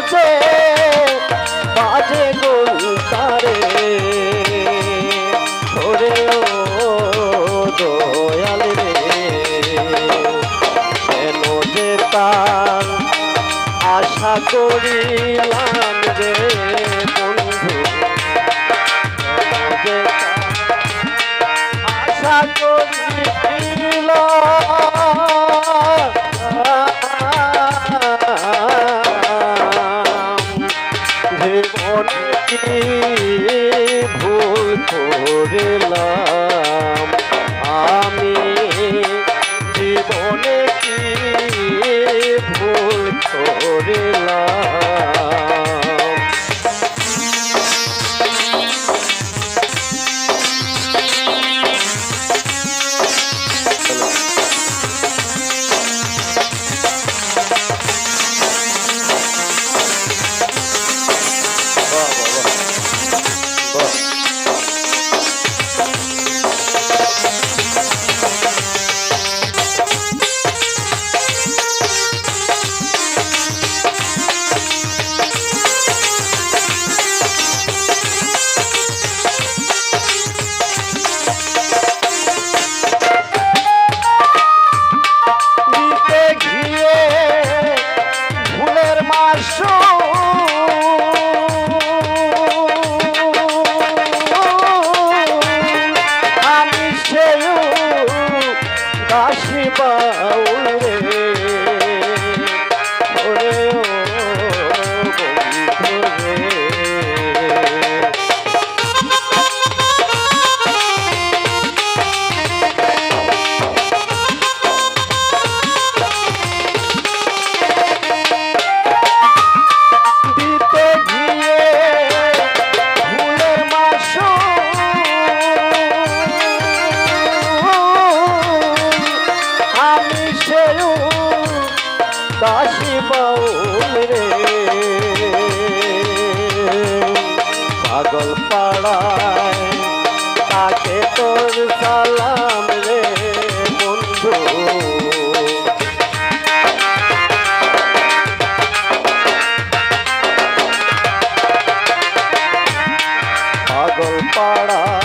আছে বাজে তারে ধরে ও দয়াল রে কেন যে তার আশা করিলাম? দাসী বাউল রে। পাগল পাড়ায় তাকে তোর সালাম রে বন্ধু। পাগল পাড়া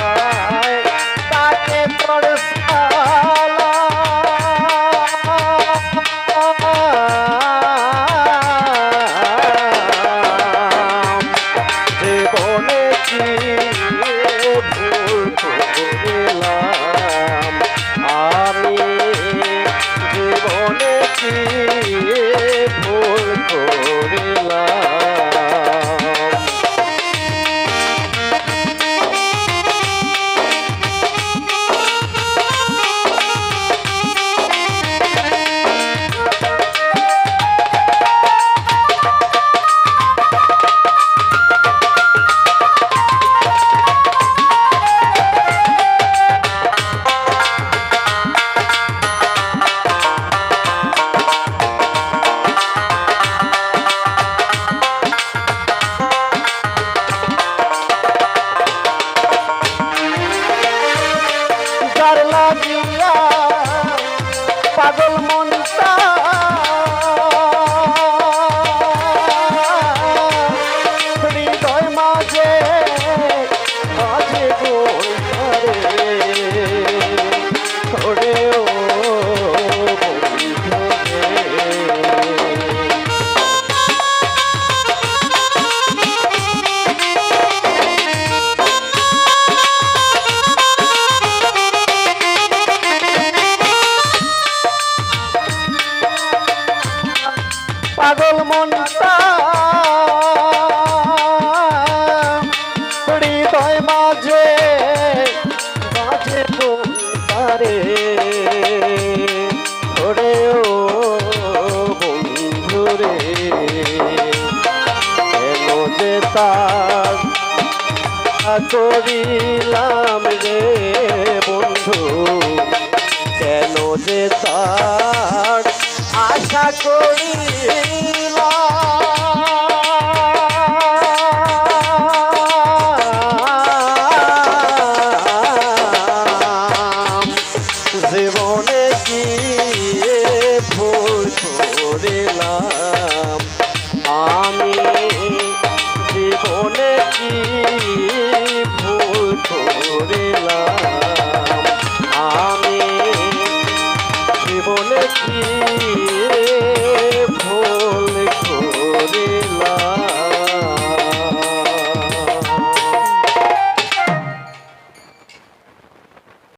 করিলাম।